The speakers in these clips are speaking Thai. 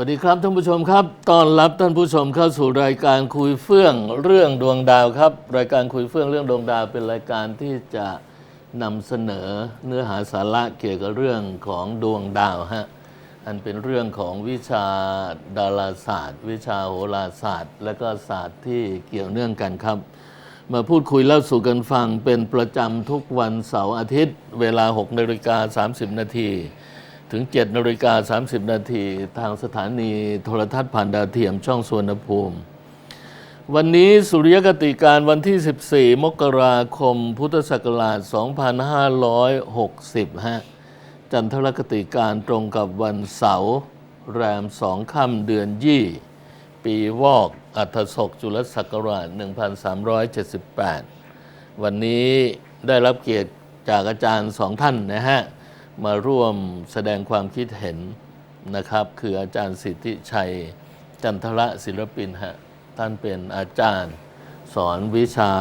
วัสดีครับท่านผู้ชมครับต้อนรับท่านผู้ชมเข้าสู่รายการคุยเฟื่องเรื่องดวงดาวครับ รายการคุยเฟื่องเรื่องดวงดาว เป็นรายการที่จะนำเสนอเนื้อหาสาระเกี่ยวกับเรื่องของดวงดาวฮะอันเป็นเรื่องของวิชาดาราศาสตร์ วิชาโหราศาสตร์ และก็ศาสตร์ที่เกี่ยวเนื่องกันครับ มาพูดคุยเล่าสู่กันฟังเป็นประจำทุกวันเสาร์อาทิตย์ เวลา6นาฬิกา30นาที ถึง7นาฬิกา30 นาทีทางสถานีโทรทัศน์ผ่านดาวเทียมช่องสวนภูมิ วันนี้สุริยคติการวันที่ 14 มกราคม พุทธศักราช 2560 ฮะ จันทรคติการตรงกับวันเสาร์แรมสองค่ำเดือนยี่ ปีวอกอัฐศกจุลศักราช 1378 วันนี้ได้รับเกียรติจากอาจารย์สองท่านนะฮะ มาร่วมแสดงความคิดเห็นนะครับ คืออาจารย์สิทธิชัย จันทระศิลปินฮะท่านเป็นอาจารย์ สอนวิชา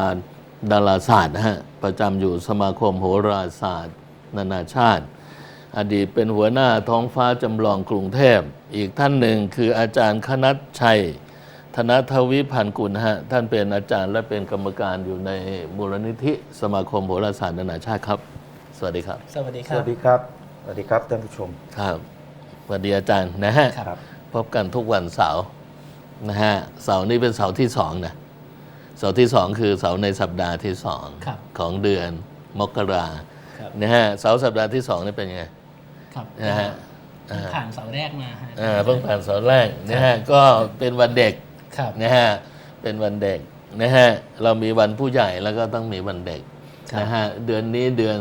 ดาราศาสตร์ฮะประจำอยู่สมาคมโหราศาสตร์ นานาชาติ อดีตเป็นหัวหน้าท้องฟ้าจำลองกรุงเทพ อีกท่านหนึ่งคืออาจารย์คณัตชัย ธนทวิพันธ์กุลฮะท่านเป็นอาจารย์และเป็นกรรมการอยู่ในมูลนิธิสมาคมโหราศาสตร์นานาชาติครับ สวัสดีครับ สวัสดีคสรับ วัสดีครับ สวัสดีครับท่านผู้ชม ครับสวัสดีอาจารย์นะฮะครับ พบกันทุกวันเสาร์นะฮะเสาร์นี้เป็นเสาร์ที่สองนะเสาร์ที่สองคือเสาร์ในสัปดาห์ที่สองครับ ของเดือนมกราครับนะฮะเสาร์สัปดาห์ที่สองนี่เป็นยังไงครับนะฮะเพิ่งผ่านเสาแรกมาฮะอ่าเพิ่งผ่านเสาร์แรกนะฮะก็เป็นวันเด็กครับนะฮะเป็นวันเด็กนะฮะเรามีวันผู้ใหญ่แล้วก็ต้องมีวันเด็กครับ นะฮะเดือนนี้เดือน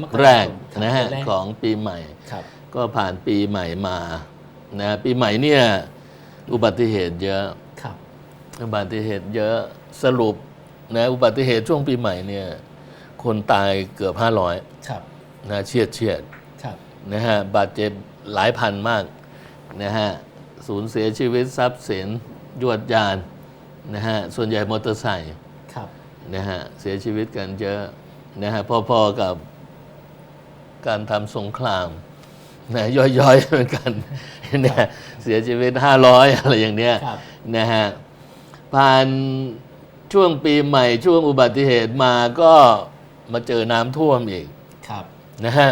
มกแรรากคมนะฮะเดืแรกของปีใหม่ครับก็ผ่านปีใหม่มานะปีใหม่เนี่ยอุบัติเหตุเยอะครับอุบัติเหตุเยอะสรุปนะอุบัติเหตุช่วงปีใหม่เนี่ยคนตายเกือบ500ครับนะเฉียดเฉียดครับนะฮะบาดเจ็บหลายพันมากนะฮะสูญเสียชีวิตทรัพย์สินยวดยานนะฮะส่วนใหญ่มอเตอร์ไซค์ครับ นะฮะเสียชีวิตกันเยอะนะฮะพอๆกับการทำสงครามนะย่อยๆเหมือนกันนะเสียชีวิต500อะไรอย่างเนี้ยครับนะฮะผ่านช่วงปีใหม่ช่วงอุบัติเหตุมาก็มาเจอน้ำท่วมอีกครับนะฮะ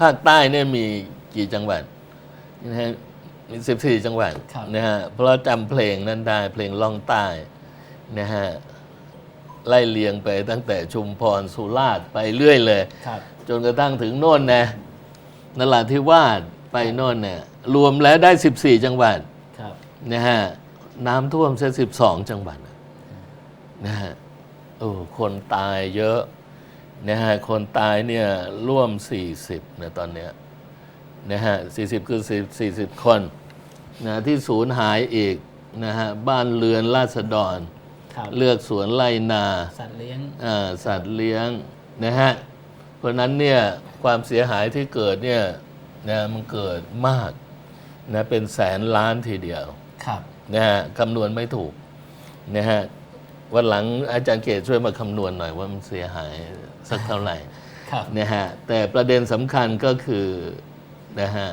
ภาคใต้เนี่ยมีกี่จังหวัดนะฮะมี14จังหวัดครับนะฮะเพราะจำเพลงนั้นได้เพลงล่องใต้นะฮะ ไล่เลียงไปตั้งแต่ชุมพรสุราษฎร์ไปเรื่อยเลย ครับ จนกระทั่งถึงโน่นนะนราธิวาสไปโน่นเนี่ยรวมแล้วได้ 14 จังหวัดครับ นะฮะน้ำท่วมเสีย12 จังหวัดนะฮะโอ้คนตายเยอะนะฮะคนตายเนี่ยร่วม 40นะตอนเนี้ยนะฮะ40 คือ10 40 คนนะที่สูญหายอีกนะฮะบ้านเรือนราษฎรครับ เลือกสวนไร่นา สัตว์เลี้ยงอ่าสัตว์เลี้ยงนะฮะเพราะฉะนั้นเนี่ยความเสียหายที่เกิดเนี่ยนะมันเกิดมากนะเป็นแสนล้านทีเดียวครับนะฮะคำนวณไม่ถูกนะฮะวันหลังอาจารย์เกตช่วยมาคำนวณหน่อยว่ามันเสียหายสักเท่าไหร่ครับนะฮะแต่ประเด็นสำคัญก็คือนะฮะ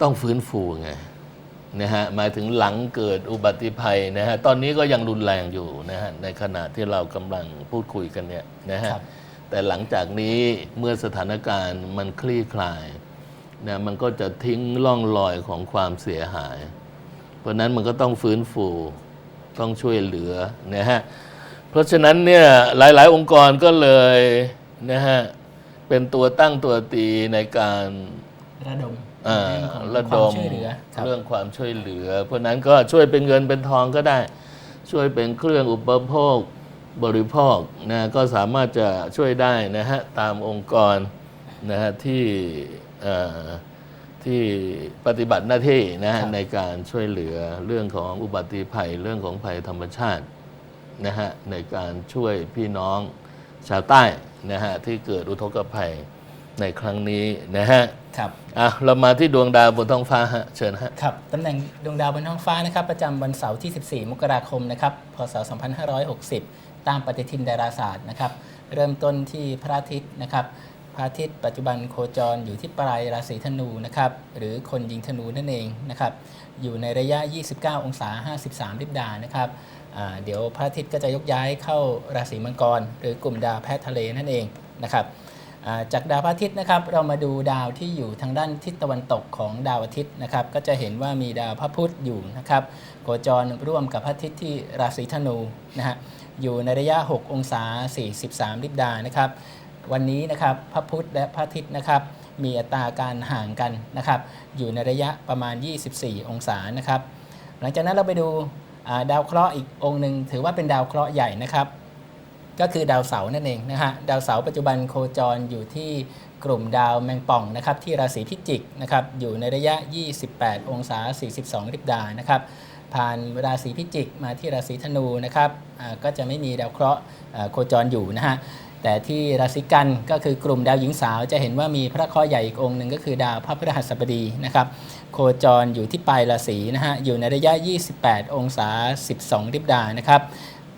ต้องฟื้นฟูไง นะฮะหมายถึงหลังเกิดอุบัติภัยนะฮะตอนนี้ก็ยังรุนแรงอยู่นะฮะในขณะที่เรากำลังพูดคุยกันเนี่ยนะฮะครับแต่หลังจากนี้เมื่อสถานการณ์มันคลี่คลายนะมันก็จะทิ้งร่องรอยของความเสียหาย เพราะฉะนั้นมันก็ต้องฟื้นฟูต้องช่วยเหลือนะฮะเพราะฉะนั้นเนี่ยหลาย ๆ องค์กรก็เลยนะฮะเป็นตัวตั้งตัวตีในการระดมอ่า เรื่องของระควาดมมช่วยเหลือครับเรื่องความช่วยเหลือ เพราะฉะนั้นก็ช่วยเป็นเงินเป็นทองก็ได้ ช่วยเป็นเครื่องอุปโภคบริโภคนะก็สามารถจะช่วยได้นะฮะตามองค์กรนะฮะที่เอ่อที่ปฏิบัติหน้าที่นะฮะครับ ในการช่วยเหลือเรื่องของอุบัติภัยเรื่องของภัยธรรมชาติ นะฮะในการช่วยพี่น้องชาวใต้นะฮะที่เกิดอุทกภัยในครั้งนี้นะฮะ ครับอะเรามาที่ดวงดาวบนท้องฟ้าฮะเชิญฮะครับตำแหน่งดวงดาวบนท้องฟ้านะครับประจำวันเสาร์ที่ 14 มกราคมนะครับพศ 2560 ตามปฏิทินดาราศาสตร์นะครับเริ่มต้นที่พระอาทิตย์นะครับพระอาทิตย์ปัจจุบันโคจรอยู่ที่ปลายราศีธนูนะครับหรือคนยิงธนูนั่นเองนะครับอยู่ในระยะ 29 องศา 53 ลิบดานะครับอ่าเดี๋ยวพระอาทิตย์ก็จะยกย้ายเข้าราศีมังกร หรือกลุ่มดาวแพทย์ทะเลนั่นเองนะครับอ่า จากดาวพระอาทิตย์นะครับ เรามาดูดาวที่อยู่ทางด้านทิศตะวันตกของดาวอาทิตย์นะครับ ก็จะเห็นว่ามีดาวพระพุธอยู่นะครับโคจรร่วมกับพระอาทิตย์ที่ราศีธนูนะฮะอยู่ในระยะ 6 องศา 43 ลิบดานะครับ วันนี้นะครับพระพุธและพระอาทิตย์นะครับ มีอัตราการห่างกันนะครับ อยู่ในระยะประมาณ 24 องศานะครับ หลังจากนั้นเราไปดูดาวเคราะห์อีกองค์หนึ่งถือว่าเป็นดาวเคราะห์ใหญ่นะครับ ก็คือดาวเสาร์นั่นเองนะฮะดาวเสาร์ปัจจุบันโคจรอยู่ที่กลุ่มดาวแมงป่องนะครับที่ราศีพิจิกนะครับอยู่ในระยะ 28 องศา 42ลิบดานะครับผ่านราศีพิจิกมาที่ราศีธนูนะครับก็จะไม่มีดาวเคราะห์โคจรอยู่นะฮะแต่ที่ราศีกันก็คือกลุ่มดาวหญิงสาวจะเห็นว่ามีพระเคราะห์ใหญ่อีกองค์หนึ่งก็คือดาวพระพฤหัสบดีนะครับโคจรอยู่ที่ปลายราศีนะฮะอยู่ในระยะ 28 องศา 12ลิบดานะครับ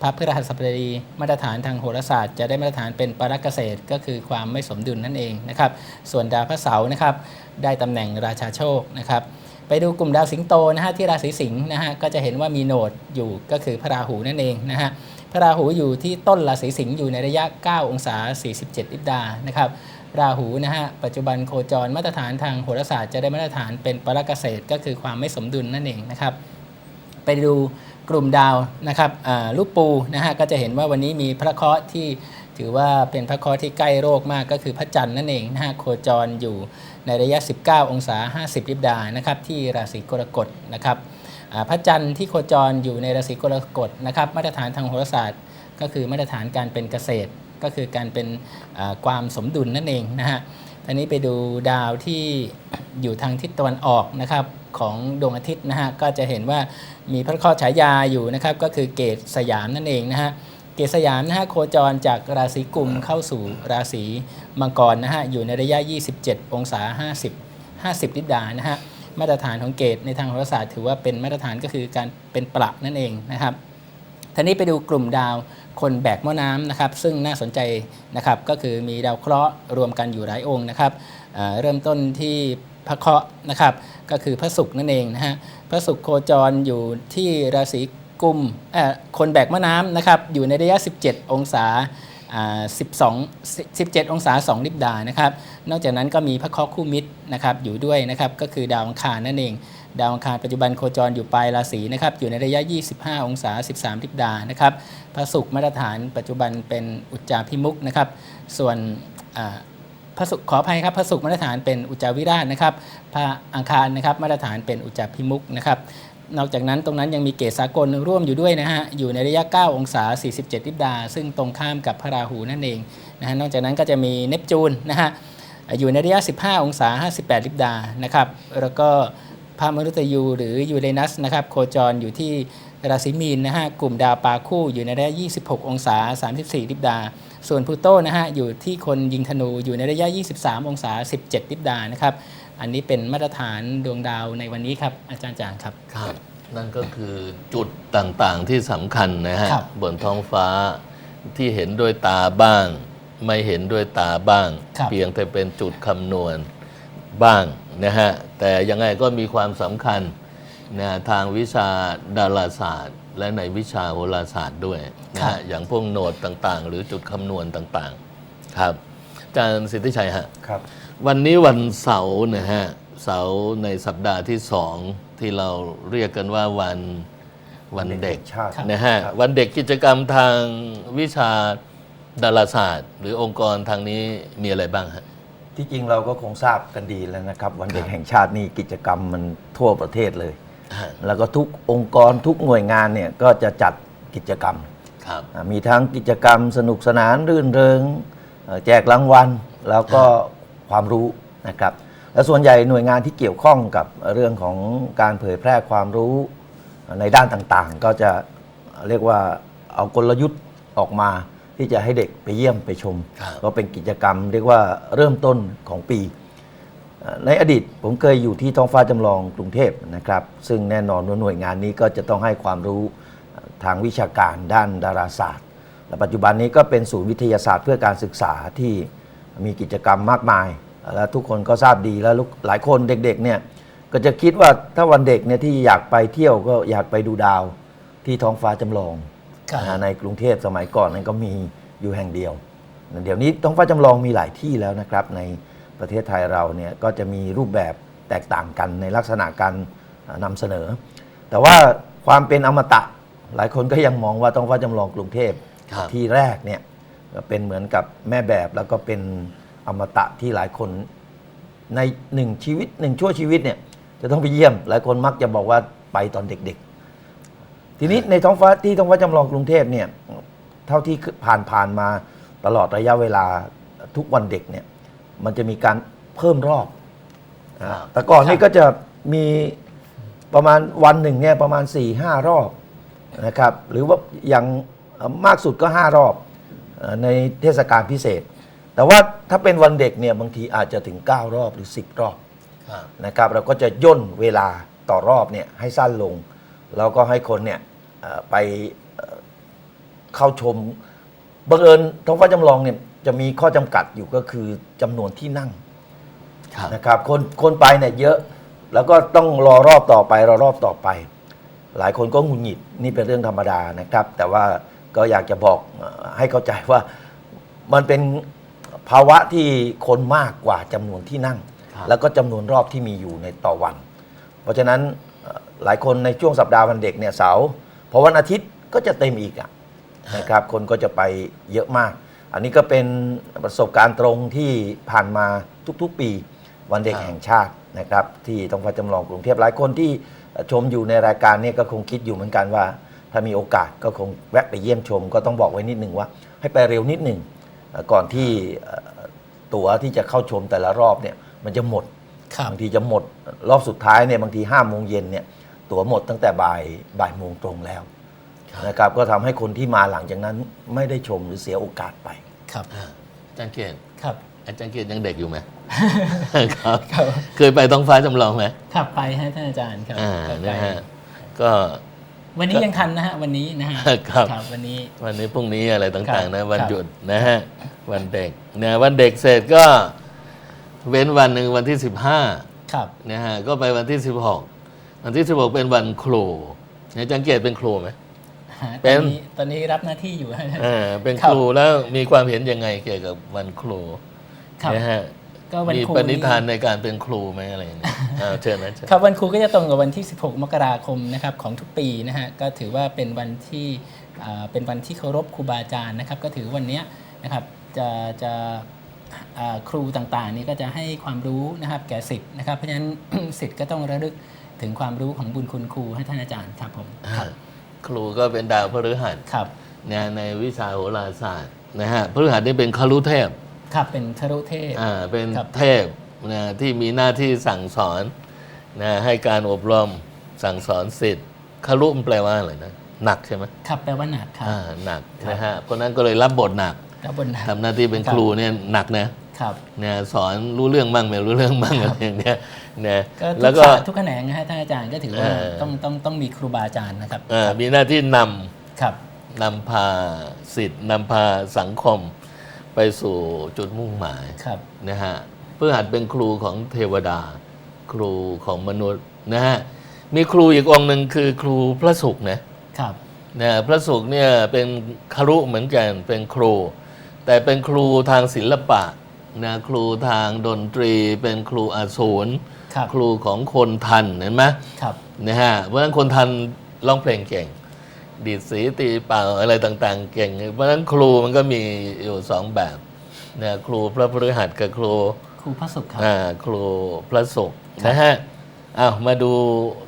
พระพฤหัสบดีมาตรฐานทางโหราศาสตร์จะได้มาตรฐานเป็นปรักเกษตรก็คือความไม่สมดุลนั่นเองนะครับ ส่วนดาวพระเสาร์นะครับ ได้ตำแหน่งราชาโชคนะครับ ไปดูกลุ่มดาวสิงโตนะฮะที่ราศีสิงห์นะฮะก็จะเห็นว่ามีโนดอยู่ก็คือพระราหูนั่นเองนะฮะพระราหูอยู่ที่ต้นราศีสิงห์อยู่ในระยะ 9 องศา 47ลิบดานะครับราหูนะฮะปัจจุบันโคจรมาตรฐานทางโหราศาสตร์จะได้มาตรฐานเป็นปรักเกษตรก็คือความไม่สมดุลนั่นเองนะครับ ไปดู กลุ่มดาวนะครับลูกปูนะฮะก็จะเห็นว่าวันนี้มีพระเคราะห์ที่ถือว่าเป็นพระเคราะห์ที่ใกล้โรคมากก็คือพระจันทร์นั่นเองนะฮะโคจรอยู่ในระยะ 19 องศา 50 ลิบดานะครับที่ราศีกรกฎนะครับพระจันทร์ที่โคจรอยู่ในราศีกรกฎนะครับมาตรฐานทางโหราศาสตร์ก็คือมาตรฐานการเป็นเกษตรก็คือการเป็นความสมดุลนั่นเองนะฮะ ทีนี้ไปดูดาวที่อยู่ทางทิศตะวันออกนะครับของดวงอาทิตย์นะฮะก็จะเห็นว่ามีพระเคราะห์ฉายาอยู่นะครับก็คือเกตสยามนั่นเองนะฮะเกตสยามนะฮะโคจรจากราศีกุมเข้าสู่ราศีมังกรนะฮะอยู่ในระยะ 27 องศา 50 50 ลิบดานะฮะมาตรฐานของเกตในทางโหราศาสตร์ถือว่าเป็นมาตรฐานก็คือการเป็นประนั่นเองนะครับ ทีนี้ไปดูกลุ่มดาวคนแบกหม้อน้ำนะครับซึ่งน่าสนใจนะครับก็คือมีดาวเคราะห์รวมกันอยู่หลายองค์นะครับอ่าเริ่มต้นที่พระเคราะห์นะครับก็คือพระศุกร์นั่นเองนะฮะพระศุกร์โคจรอยู่ที่ราศีกุมเอ่อคนแบกม้อน้ำนะครับอยู่ในระยะ 17 องศาอ่า12 17 องศา 2 ลิบดานะครับนอกจากนั้นก็มีพระเคราะห์คู่มิตรนะครับอยู่ด้วยนะครับก็คือดาวอังคารนั่นเอง ดาวอังคารปัจจุบันโคจรอยู่ปลายราศีนะครับอยู่ในระยะ 25 องศา 13ลิบดานะครับพระศุกร์มาตรฐานปัจจุบันเป็นอุจจาพิมุกนะครับส่วนพระศุกร์ขออภัยครับพระศุกร์มาตรฐานเป็นอุจจาวิราชนะครับพระอังคารนะครับมาตรฐานเป็นอุจจาพิมุกนะครับนอกจากนั้นตรงนั้นยังมีเกศสากลร่วมอยู่ด้วยนะฮะ อยู่ในระยะ 9 องศา 47ลิบดา ซึ่งตรงข้ามกับพระราหูนั่นเองนะฮะ นอกจากนั้นก็จะมีเนปจูนนะฮะ อยู่ในระยะ 15 องศา 58ลิบดานะครับ แล้วก็ พระมฤตยูหรือยูเรนัสนะครับโคจรอยู่ที่ราศีมีนนะฮะกลุ่มดาวปลาคู่อยู่ในระยะ 26 องศา 34 ลิบดา ส่วนพลูโตนะฮะอยู่ที่คนยิงธนูอยู่ในระยะ 23 องศา 17 ลิบดานะครับอันนี้เป็นมาตรฐานดวงดาวในวันนี้ครับอาจารย์จางครับครับ นั่นก็คือจุดต่างๆที่สำคัญนะฮะครับบนท้องฟ้าที่เห็นด้วยตาบ้าง ไม่เห็นด้วยตาบ้างครับเพียงแต่เป็นจุดคำนวณบ้าง นะฮะแต่ยังไงก็มีความสำคัญนะทางวิชาดาราศาสตร์ และในวิชาโหราศาสตร์ด้วยนะครัฮะบอย่างพวกโหนดต่างๆ หรือจุดคำนวณต่างๆครับอาจารย์สิทธิชัยฮะครับ วันนี้วันเสาร์นะฮะเสาร์ในสัปดาห์ที่สองที่เราเรียกกันว่าวันวันเด็กชาตินะฮะครับวันเด็กกิจกรรมทางวิชาดาราศาสตร์ หรือองค์กรทางนี้มีอะไรบ้างฮะ ที่จริงเราก็คงทราบกันดีแล้วนะครับ วันเด็กแห่งชาตินี่กิจกรรมมันทั่วประเทศเลยฮะแล้วก็ทุกองค์กรทุกหน่วยงานเนี่ยก็จะจัดกิจกรรมครับอ่ามีทั้งกิจกรรมสนุกสนานรื่นเริงเอ่อแจกรางวัล แล้วก็ความรู้นะครับและส่วนใหญ่หน่วยงานที่เกี่ยวข้องกับเรื่องของการเผยแพร่ความรู้ในด้านต่างๆ ก็จะเรียกว่าเอากลยุทธ์ออกมา ที่จะให้เด็กไปเยี่ยมไปชม ครับก็เป็นกิจกรรมเรียกว่าเริ่มต้นของปีเอ่อในอดีตผมเคยอยู่ที่ท้องฟ้าจำลองกรุงเทพนะครับ ซึ่งแน่นอนว่าหน่วยงานนี้ก็จะต้องให้ความรู้เอ่อทางวิชาการด้านดาราศาสตร์ และปัจจุบันนี้ก็เป็นศูนย์วิทยาศาสตร์เพื่อการศึกษาที่มีกิจกรรมมากมาย แล้วทุกคนก็ทราบดีแล้วลูกหลายคนเด็กๆเนี่ยก็จะคิดว่าถ้าวันเด็กเนี่ยที่อยากไปเที่ยวก็อยากไปดูดาวที่ท้องฟ้าจำลอง ครับ นะฮะในกรุงเทพสมัยก่อนนั้นก็มีอยู่แห่งเดียวเดี๋ยวนี้ท้องฟ้าจำลองมีหลายที่แล้วนะครับ ในประเทศไทยเราเนี่ยก็จะมีรูปแบบแตกต่างกันในลักษณะการเอ่อนำเสนอ แต่ว่าความเป็นอมตะหลายคนก็ยังมองว่าท้องฟ้าจำลองกรุงเทพครับ ที่แรกเนี่ยก็เป็นเหมือนกับแม่แบบแล้วก็เป็นอมตะที่หลายคน ในหนึ่งชีวิตหนึ่งชั่วชีวิตเนี่ยจะต้องไปเยี่ยม หลายคนมักจะบอกว่าไปตอนเด็กๆ ทีนี้ในท้องฟ้าที่ท้องฟ้าจำลองกรุงเทพเนี่ยเท่าที่ผ่านผ่านมาตลอดระยะเวลาทุกวันเด็กเนี่ยมันจะมีการเพิ่มรอบอ่าครับแต่ก่อนนี่ก็จะมีประมาณวันหนึ่งเนี่ยประมาณ4ี่ห้ารอบนะครับหรือว่าอย่างเอ่อมากสุดก็ 5 รอบเอ่อในเทศกาลพิเศษ แต่ว่าถ้าเป็นวันเด็กเนี่ยบางทีอาจจะถึง 9 รอบหรือ 10 รอบครับนะครับเราก็จะย่นเวลาต่อรอบเนี่ยให้สั้นลง แล้วก็ให้คนเนี่ยเอ่อ ไปเอ่อเข้าชมบังเอิญท้องฟ้าจำลองเนี่ยจะมีข้อจำกัดอยู่ก็คือจำนวนที่นั่งครับนะครับ คนคนไปเนี่ยเยอะแล้วก็ต้องรอรอบต่อไปรอรอบต่อไป หลายคนก็หงุดหงิดนี่เป็นเรื่องธรรมดานะครับ แต่ว่าก็อยากจะบอกเอ่อให้เข้าใจว่ามันเป็นภาวะที่คนมากกว่าจำนวนที่นั่งครับแล้วก็จำนวนรอบที่มีอยู่ในต่อวัน เพราะฉะนั้นเอ่อหลายคนในช่วงสัปดาห์วันเด็กเนี่ยเสาร์ พอวันอาทิตย์ก็จะเต็มอีกอะนะครับ คนก็จะไปเยอะมาก อันนี้ก็เป็นประสบการณ์ตรงที่ผ่านมาทุกๆปีวันเด็กครับแห่งชาตินะครับ ที่ท้องฟ้าจำลองกรุงเทพหลายคนที่ชมอยู่ในรายการเนี้ก็คงคิดอยู่เหมือนกันว่า ถ้ามีโอกาสก็คงแวะไปเยี่ยมชม ก็ต้องบอกไว้นิดหนึ่งว่า ให้ไปเร็วนิดหนึ่งเอ่อก่อนที่เอ่อตั๋วที่จะเข้าชมแต่ละรอบเนี่ยมันจะหมดครับบางทีจะหมดรอบสุดท้ายเนี่ยบางทีห้าโมงเย็นเนี่ย ตั๋วหมดตั้งแต่บ่ายบ่ายโมงตรงแล้วครับนะครับก็ทำให้คนที่มาหลังจากนั้นไม่ได้ชมหรือเสียโอกาสไป ครับอ่าอาจารย์เกตครับ อาจารย์เกตยังเด็กอยู่ไหม ครับ ครับ เคยไปท้องฟ้าจำลองไหมขับไปฮะท่านอาจารย์ครับอ่าขับไปนะฮะก็ วันนี้ยังทันนะฮะวันนี้นะฮะครับ วันนี้ วันนี้พรุ่งนี้อะไรต่างๆ ครันะ บ วันครับหยุดนะฮะวันเด็กนะวันเด็กเสร็จก็เว้นวันหนึ่งวันที่15ครับนะฮะก็ไปวันที่ 16 วันที่16เป็นวันครูอาจารย์เกตเป็นครูไหมฮะเป็ตอนนนี้ตอนนี้รับหน้าที่อยู่ฮะเออเป็นครัคบรูแล้วมีความเห็นยังไงเกี่ยวกับวันครูครับนะฮะก็วันมีครูปณิธานในการเป็นครูไหมอะไรอย่างเงี้ยอ่าเชิญนะเชิญครับวันครูก็จะตรงกับวันที่ 16 มกราคมนะครับของทุกปีนะฮะก็ถือว่าเป็นวันที่อ่าเป็นวันที่เคารพครูบาอาจารย์นะครับ ก็ถือวันเนี้ยนะครับจะจะอ่าครูต่างๆ นี่ก็จะให้ความรู้นะครับแก่สิทธิ์นะครับเพราะฉะนั้นสิทธิ์ก็ต้องระลึก ถึงความรู้ของบุญคุณครูให้ท่านอาจารย์ครับผมอ่าครูก็เป็นดาวพฤหัสครับนะในวิชาโหราศาสตร์นะฮะพฤหัสนี่เป็นคารุเทพครับเป็นทรุเทพอ่าเป็นครับเทพนะที่มีหน้าที่สั่งสอนนะให้การอบรมสั่งสอนสิทธิ์คารุมันแปลว่าอะไรนะหนักใช่ไหมครับแปลว่าหนักครับอ่าหนักครับนะฮะเพราะนั้นก็เลยรับบทหนักแล้วบนหนักทำหน้าที่เป็นครับครูเนี่ยหนักนะครับเนี่ยสอนรู้เรื่องบ้างไม่รู้เรื่องบ้างอะไรอย่างเงี้ย นะก็ทุแล้วกก็ศาสตร์ทุกแขนงนะฮะท่านอาจารย์ก็ถือว่าเออต้องต้องต้องมีครูบาอาจารย์นะครับเอ่อมีหน้าที่นำครับนำพาสิทธิ์นำพาสังคมไปสู่จุดมุ่งหมายครับนะฮะเพื่อหัดเป็นครูของเทวดา ครูของมนุษย์นะฮะมีครูอีกองค์หนึ่งคือครูพระศุกร์นะครับนะพระศุกร์เนี่ยเป็นคารุเหมือนกันเป็นครู แต่เป็นครูทางศิลปะนะครูทางดนตรี เป็นครูอาสูร ครับครูของคนทันเห็นไหมครับนะฮะเพราะฉะนั้นคนทันร้องเพลงเก่ง ดีดสีตีเป่าอะไรต่างๆ เก่ง เพราะฉะนั้นครูมันก็มีอยู่สองแบบนะครูพระพฤหัสกับครูครูพระศุกร์ครับอ่าครูพระศุกร์ครับนะฮะอ้าวมาดู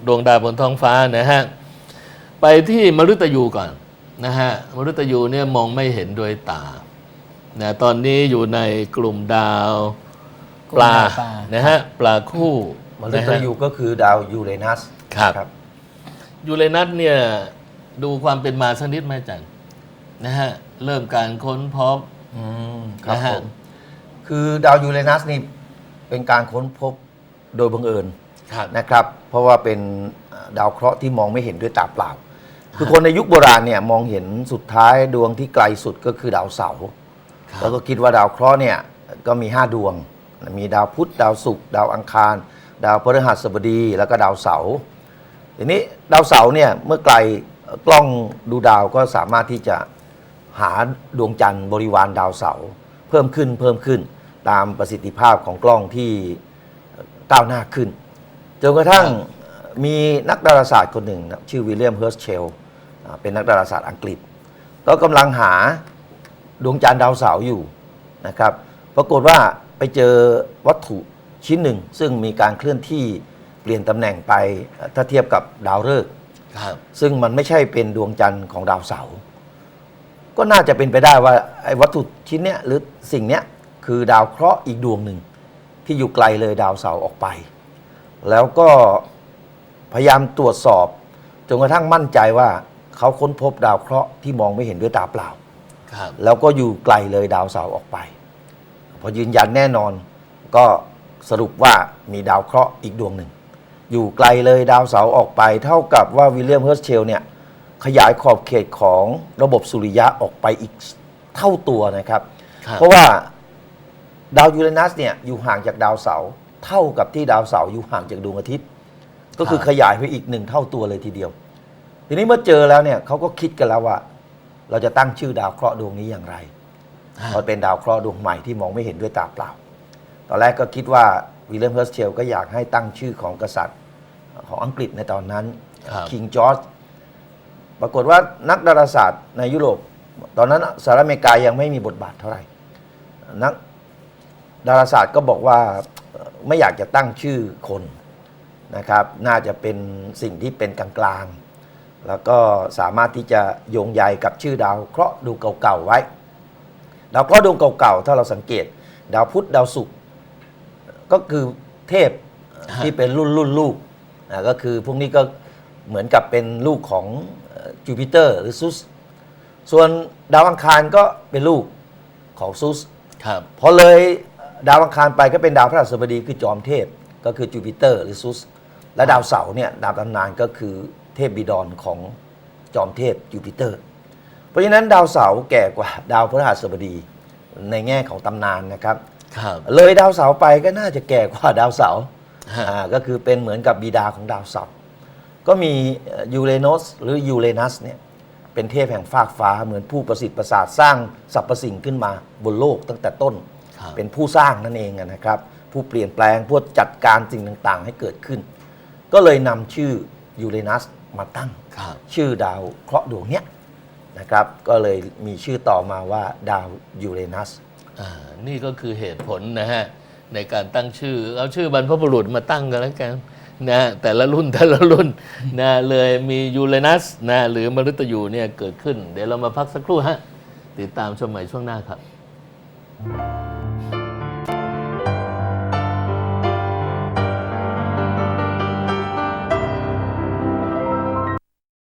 ดวงดาวบนท้องฟ้านะฮะไปที่มฤตยูก่อนนะฮะมฤตยูเนี่ยมองไม่เห็นด้วยตานะตอนนี้อยู่ในกลุ่มดาว ปลากลุ่มดาวปลา นะฮะปลาคู่มฤนะตฮะยูก็คือดาวยูเรนัสครับยูเรนัสเนี่ยดูความเป็นมาสักนิดไหมอาจันนะฮะเริ่มการค้นพบอืมครับนะฮะผมคือดาวยูเรนัสนี่เป็นการค้นพบโดยบังเอิญครับนะครับ เพราะว่าเป็นดาวเคราะห์ที่มองไม่เห็นด้วยตาเปล่า คือคนในยุคโบราณเนี่ยมองเห็นสุดท้ายดวงที่ไกลสุดก็คือดาวเสาร์ครับแล้วก็คิดว่าดาวเคราะห์เนี่ยก็มี 5 ดวง มีดาวพุธดาวศุกร์ดาวอังคาร ดาวพฤหัสบดี แล้วก็ดาวเสาร์ทีนี้ดาวเสาร์เนี่ยเมื่อไกลกล้องดูดาวก็สามารถที่จะหาดวงจันทร์บริวารดาวเสาร์เพิ่มขึ้นเพิ่มขึ้นตามประสิทธิภาพของกล้องที่ก้าวหน้าขึ้นจนกระทั่งมีนักดาราศาสตร์คนหนึ่งนะชื่อวิลเลียมเฮิร์สเชลเป็นนักดาราศาสตร์อังกฤษ ก็กำลังหาดวงจันทร์ดาวเสาร์อยู่นะครับ ปรากฏว่า ไปเจอวัตถุชิ้นหนึ่ง ซึ่งมีการเคลื่อนที่เปลี่ยนตำแหน่งไปถ้าเทียบกับดาวฤกษ์ครับ ซึ่งมันไม่ใช่เป็นดวงจันทร์ของดาวเสาร์ก็น่าจะเป็นไปได้ว่าไอ้วัตถุชิ้นเนี้ยหรือสิ่งเนี้ยคือดาวเคราะห์อีกดวงหนึ่ง ที่อยู่ไกลเลยดาวเสาร์ออกไป แล้วก็พยายามตรวจสอบจนกระทั่งมั่นใจว่าเขาค้นพบดาวเคราะห์ที่มองไม่เห็นด้วยตาเปล่า ครับ แล้วก็อยู่ไกลเลยดาวเสาร์ออกไป พอยืนยันแน่นอนก็สรุปว่ามีดาวเคราะห์อีกดวงหนึ่ง อยู่ไกลเลยดาวเสาร์ออกไป เท่ากับว่าวิลเลียมเฮิร์สเชลเนี่ยขยายขอบเขตของระบบสุริยะออกไปอีกเท่าตัวนะครับ ครับ เพราะว่าดาวยูเรนัสเนี่ยอยู่ห่างจากดาวเสาร์เท่ากับที่ดาวเสาร์อยู่ห่างจากดวงอาทิตย์ ก็คือขยายไปอีกหนึ่งเท่าตัวเลยทีเดียว ทีนี้เมื่อเจอแล้วเนี่ยเขาก็คิดกันแล้วว่า เราจะตั้งชื่อดาวเคราะห์ดวงนี้อย่างไร เพราะเป็นดาวเคราะห์ดวงใหม่ที่มองไม่เห็นด้วยตาเปล่า ตอนแรกก็คิดว่าวิลเลียมเฮิร์สเชลก็อยากให้ตั้งชื่อของกษัตริย์ของอังกฤษในตอนนั้นครับคิงจอร์จปรากฏว่านักดาราศาสตร์ในยุโรป ตอนนั้นสหรัฐอเมริกายังไม่มีบทบาทเท่าไหร่ นักดาราศาสตร์ก็บอกว่าเอ่อไม่อยากจะตั้งชื่อคนนะครับ น่าจะเป็นสิ่งที่เป็นกลางๆ แล้วก็สามารถที่จะโยงใยกับชื่อดาวเคราะห์ดวงเก่าๆไว้ ดาวเคราะห์ดวงเก่าๆ ถ้าเราสังเกต ดาวพุธดาวศุกร์ก็คือเทพฮะที่เป็นรุ่นรุ่นลูกนะก็คือพวกนี้ก็เหมือนกับเป็นลูกของจูปิเตอร์หรือซุส ส่วนดาวอังคารก็เป็นลูกของซุสครับพอเลยดาวอังคารไปก็เป็นดาวพฤหัสบดีคือจอมเทพก็คือจูปิเตอร์หรือซุส และดาวเสาร์เนี่ยดาวตำนานก็คือเทพบิดรของจอมเทพจูปิเตอร์เพ ราะฉะนั้นดาวเสาร์แก่กว่าดาวพฤหัสบดีในแง่ของตำนานนะครับ ครับ เลยดาวเสาร์ไปก็น่าจะแก่กว่าดาวเสาร์ฮะ อ่าก็คือเป็นเหมือนกับบิดาของดาวเสาร์ก็มียูเรนสหรือยูเรนัสเนี่ยเป็นเทพแห่งฟากฟ้าเหมือนผู้ประสิทธิ์ประสาทสร้างสรรพสิ่งขึ้นมาบนโลกตั้งแต่ต้น ครับเป็นผู้สร้างนั่นเองอะนะครับ ผู้เปลี่ยนแปลงผู้จัดการสิ่งต่างๆ ให้เกิดขึ้น ก็เลยนำชื่อยูเรนัสมาตั้ง ครับ ชื่อดาวเคราะห์ดวงเนี้ย นะครับ ก็เลยมีชื่อต่อมาว่าดาวยูเรนัส อ่านี่ก็คือเหตุผลนะฮะ ในการตั้งชื่อ เอาชื่อบรรพบุรุษมาตั้งกันแล้วกันนะแต่ละรุ่นแต่ละรุ่นนะเลยมียูเรนัสนะหรือมฤตยูเนี่ยเกิดขึ้น เดี๋ยวเรามาพักสักครู่ฮะ ติดตามชมใหม่ช่วงหน้าครับ